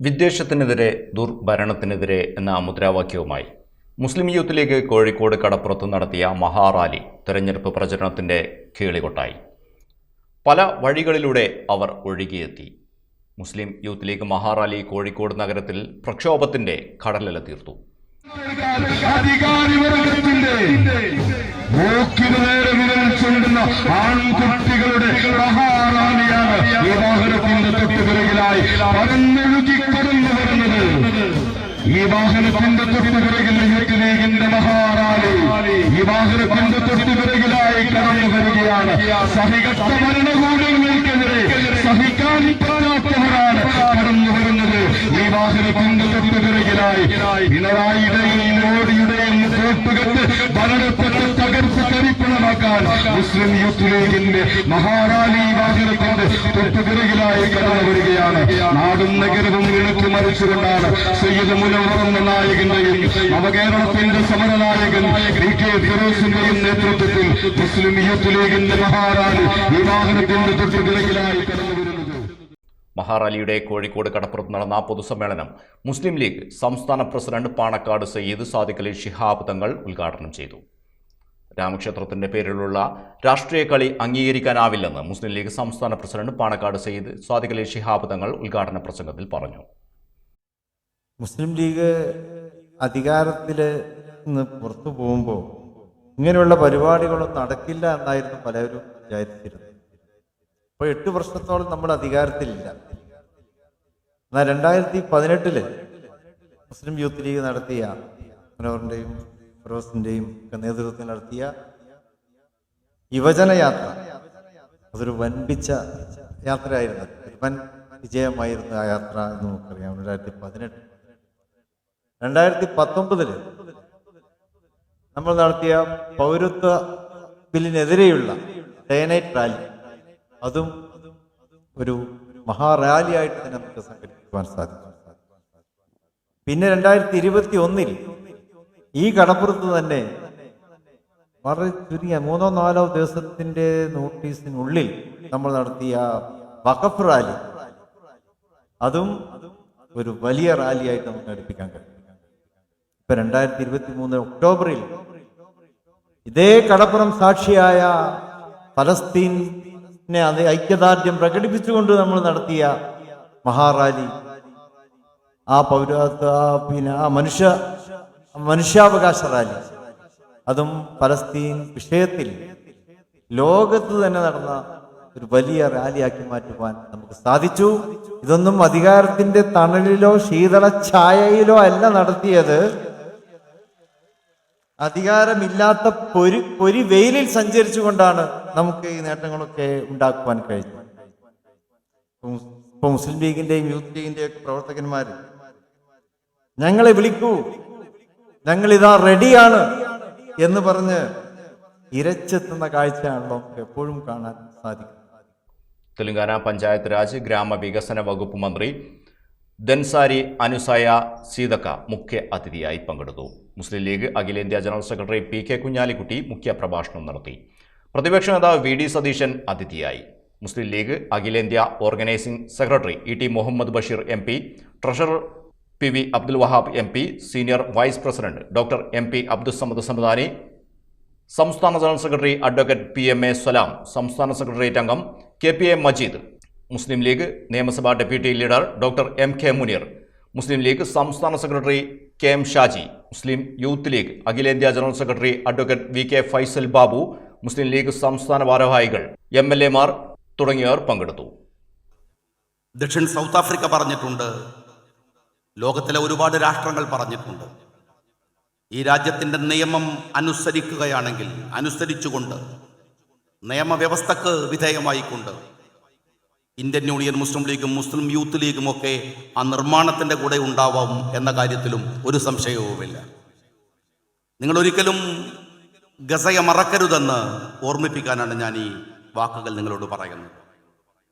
വിദ്വേഷത്തിനെതിരെ ദുർഭരണത്തിനെതിരെ എന്ന മുദ്രാവാക്യവുമായി മുസ്ലിം യൂത്ത് ലീഗ് കോഴിക്കോട് കടപ്പുറത്ത് നടത്തിയ മഹാറാലി തെരഞ്ഞെടുപ്പ് പ്രചരണത്തിന്റെ കീളികൊട്ടായി. പല വഴികളിലൂടെ അവർ ഒഴുകിയെത്തി. മുസ്ലിം യൂത്ത് ലീഗ് മഹാറാലി കോഴിക്കോട് നഗരത്തിൽ പ്രക്ഷോഭത്തിന്റെ കടലല തീർത്തു ആൺകുട്ടികളുടെ ഈ വാഹനത്തിന്റെ തൊട്ടുപിറകിൽ യൂത്ത് ലീഗിന്റെ മഹാറാലി ഈ വാഹനത്തിന്റെ തൊട്ടുപിറകിലായി കടന്നു വരികയാണ്. സഹികത്ത ഭരണകൂടങ്ങൾക്കെതിരെ സഹിക്കാൻ പറ്റാത്തവരാണ് കടന്നു വരുന്നത്. ഈ വാഹനത്തിന്റെ തൊട്ടുപിറകിലായി പിണറായിയുടെയും മോഡിയുടെയും കൂട്ടുകെട്ട് ഭരണത്തെ തകർത്ത് മുസ്ലിം യൂത്ത് ലീഗിന്റെ മഹാറാലി വാചനത്തിന്റെ തൊട്ടുപിറകിലായി കടന്നു വരികയാണ്. നാടും നഗരവും ഇണക്കി മറിച്ചുകൊണ്ടാണ് സയ്യിദ് മുനവറന്ന നായകന്റെയും നവകേരളത്തിന്റെ സമരനായകൻ വി കെ ഫിറോസിന്റെയും നേതൃത്വത്തിൽ മുസ്ലിം യൂത്ത് ലീഗിന്റെ മഹാറാലി ഈ വാഹനത്തിന്റെ തൊട്ടുപിറകിലായി കടന്നു മഹാറാലിയുടെ കോഴിക്കോട് കടപ്പുറത്ത് നടന്ന പൊതുസമ്മേളനം മുസ്ലിം ലീഗ് സംസ്ഥാന പ്രസിഡന്റ് പാണക്കാട് സയ്യിദ് സാദിഖലി ശിഹാബ് തങ്ങൾ ഉദ്ഘാടനം ചെയ്തു. രാമക്ഷേത്രത്തിന്റെ പേരിലുള്ള രാഷ്ട്രീയ കളി അംഗീകരിക്കാനാവില്ലെന്ന് മുസ്ലിം ലീഗ് സംസ്ഥാന പ്രസിഡന്റ് പാണക്കാട് സയ്യിദ് സാദിഖ് അലി ശിഹാബ് തങ്ങൾ ഉദ്ഘാടന പ്രസംഗത്തിൽ പറഞ്ഞു. മുസ്ലിം ലീഗ് അധികാരത്തിൽ നിന്ന് പുറത്തു പോകുമ്പോൾ ഇങ്ങനെയുള്ള പരിപാടികളൊന്നും നടക്കില്ല എന്നായിരുന്നു പലരും വിചാരിച്ചിരുന്നത്. ഇപ്പോൾ എട്ട് വർഷത്തോളം നമ്മൾ അധികാരത്തിലില്ല. എന്നാൽ രണ്ടായിരത്തി പതിനെട്ടിൽ മുസ്ലിം യൂത്ത് ലീഗ് നടത്തിയ മനോഹറിന്റെയും ഫിറോസിന്റെയും ഒക്കെ നേതൃത്വത്തിൽ നടത്തിയ യുവജന യാത്ര അതൊരു വൻപിച്ച യാത്രയായിരുന്നു. വൻ വിജയമായിരുന്നു ആ യാത്ര എന്ന് നമുക്കറിയാം. രണ്ടായിരത്തി പതിനെട്ട് രണ്ടായിരത്തി പത്തൊമ്പതിൽ നമ്മൾ നടത്തിയ പൗരത്വ ബില്ലിനെതിരെയുള്ള ഡേനൈറ്റ് റാലി. അതും ഒരു മഹാറാലിയായിട്ട് തന്നെ നമുക്ക് സംഘടിപ്പിക്കുവാൻ സാധിക്കും പിന്നെ രണ്ടായിരത്തി ഇരുപത്തി ഒന്നിൽ ഈ കടപ്പുറത്ത് തന്നെ വളരെ ചുരുങ്ങിയ മൂന്നോ നാലോ ദിവസത്തിന്റെ നോട്ടീസിനുള്ളിൽ നമ്മൾ നടത്തിയ വഖഫ് റാലി. അതും ഒരു വലിയ റാലിയായിട്ട് നമുക്ക് അടുപ്പിക്കാൻ കഴിയും. ഇപ്പൊ രണ്ടായിരത്തി ഇരുപത്തി മൂന്ന് ഒക്ടോബറിൽ ഇതേ കടപ്പുറം സാക്ഷിയായ ഫലസ്തീനെ അത് ഐക്യദാർഢ്യം പ്രകടിപ്പിച്ചുകൊണ്ട് നമ്മൾ നടത്തിയ മഹാറാലി. ആ പൗരാത്വ പിന്നെ ആ മനുഷ്യ മനുഷ്യാവകാശ റാലി. അതും പലസ്തീൻ വിഷയത്തിൽ ലോകത്ത് തന്നെ നടന്ന ഒരു വലിയ റാലിയാക്കി മാറ്റുവാൻ നമുക്ക് സാധിച്ചു. ഇതൊന്നും അധികാരത്തിന്റെ തണലിലോ ശീതള ഛായയിലോ അല്ല നടത്തിയത്. അധികാരമില്ലാത്ത പൊരി പൊരി വെയിലിൽ സഞ്ചരിച്ചുകൊണ്ടാണ് നമുക്ക് ഈ നേട്ടങ്ങളൊക്കെ ഉണ്ടാക്കുവാൻ കഴിഞ്ഞത്. ഇപ്പൊ മുസ്- ഇപ്പൊ മുസ്ലിം ലീഗിന്റെയും യൂത്ത് ലീഗിന്റെയും ഒക്കെ പ്രവർത്തകന്മാർ ഞങ്ങളെ വിളിക്കൂ. ഞങ്ങൾ ഇതാ റെഡിയാണ് എന്ന് പറഞ്ഞ് ഇരച്ചെത്തുന്ന കാഴ്ചയാണ് നമുക്ക് എപ്പോഴും കാണാൻ സാധിക്കും. തെലങ്കാന പഞ്ചായത്ത് രാജ് ഗ്രാമവികസന വകുപ്പ് മന്ത്രി ദൻസാരി അനുസയ സീതക്ക മുഖ്യ അതിഥിയായി പങ്കെടുത്തു. മുസ്ലിം ലീഗ് അഖിലേന്ത്യാ general secretary P K Kunhalikutty മുഖ്യ പ്രഭാഷണം നടത്തി. പ്രതിപക്ഷ നേതാവ് വി ഡി സതീശൻ അതിഥിയായി. മുസ്ലിം ലീഗ് അഖിലേന്ത്യാ organising secretary E T Muhammad Basheer M P treasurer P V Abdul Wahab M P senior vice president doctor M P Abdussamad Samadani സംസ്ഥാന general secretary advocate P M A Salam സംസ്ഥാന secretariat അംഗം K P A Majeed Muslim League നിയമസഭാ deputy leader doctor M K Muneer Muslim League സംസ്ഥാന secretary K M Shaji Muslim Youth League അഖിലേന്ത്യാ general secretary advocate V K Faisal Babu Muslim League സംസ്ഥാന ഭാരവാഹികൾ M L എമാർ തുടങ്ങിയവർ പങ്കെടുത്തു. Dakshin south Africa പറഞ്ഞിട്ടുണ്ട് ലോകത്തിലെ ഒരുപാട് രാഷ്ട്രങ്ങൾ പറഞ്ഞിട്ടുണ്ട്. ഈ രാജ്യത്തിന്റെ നിയമം അനുസരിക്കുകയാണെങ്കിൽ അനുസരിച്ചുകൊണ്ട് നിയമവ്യവസ്ഥക്ക് വിധേയമായിക്കൊണ്ട് ഇന്ത്യൻ യൂണിയൻ മുസ്ലിം ലീഗും മുസ്ലിം യൂത്ത് ലീഗും ഒക്കെ ആ നിർമ്മാണത്തിന്റെ കൂടെ ഉണ്ടാവാം എന്ന കാര്യത്തിലും ഒരു സംശയവുമില്ല. നിങ്ങൾ ഒരിക്കലും ഗസയെ മറക്കരുതെന്ന് ഓർമ്മിപ്പിക്കാനാണ് ഞാൻ ഈ വാക്കുകൾ നിങ്ങളോട് പറയുന്നത്.